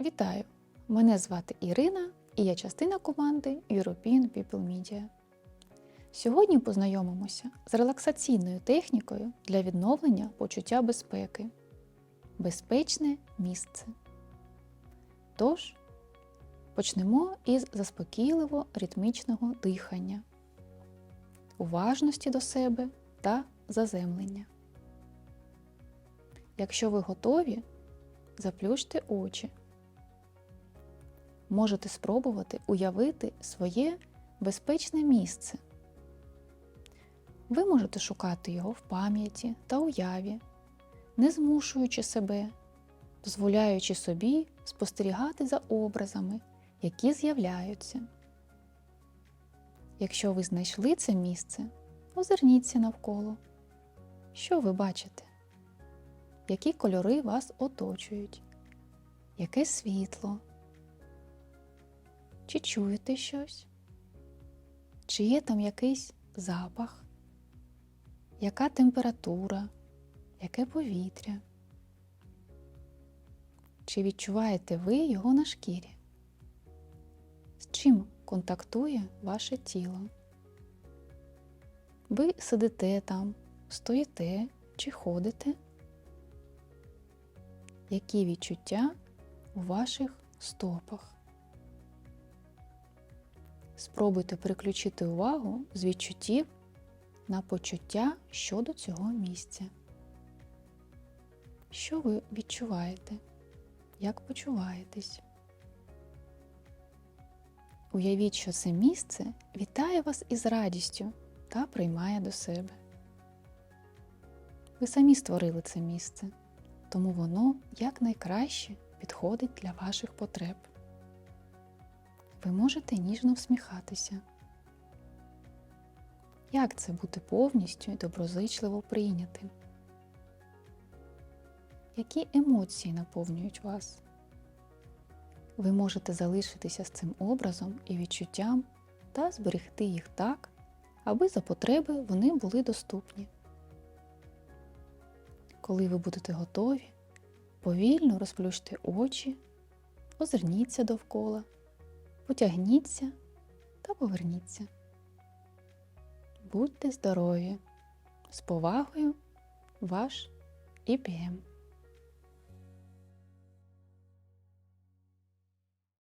Вітаю! Мене звати Ірина і я частина команди European People Media. Сьогодні познайомимося з релаксаційною технікою для відновлення почуття безпеки. Безпечне місце. Тож, почнемо із заспокійливо ритмічного дихання, уважності до себе та заземлення. Якщо ви готові, заплющте очі. Можете спробувати уявити своє безпечне місце. Ви можете шукати його в пам'яті та уяві, не змушуючи себе, дозволяючи собі спостерігати за образами, які з'являються. Якщо ви знайшли це місце, озирніться навколо. Що ви бачите? Які кольори вас оточують? Яке світло? Чи чуєте щось? Чи є там якийсь запах? Яка температура? Яке повітря? Чи відчуваєте ви його на шкірі? З чим контактує ваше тіло? Ви сидите там, стоїте чи ходите? Які відчуття у ваших стопах? Спробуйте переключити увагу з відчуттів на почуття щодо цього місця. Що ви відчуваєте? Як почуваєтесь? Уявіть, що це місце вітає вас із радістю та приймає до себе. Ви самі створили це місце, тому воно якнайкраще підходить для ваших потреб. Ви можете ніжно всміхатися. Як це бути повністю і доброзичливо прийнятим? Які емоції наповнюють вас? Ви можете залишитися з цим образом і відчуттям та зберегти їх так, аби за потреби вони були доступні. Коли ви будете готові, повільно розплющте очі, озирніться довкола, потягніться та поверніться. Будьте здорові! З повагою, ваш ІПМ.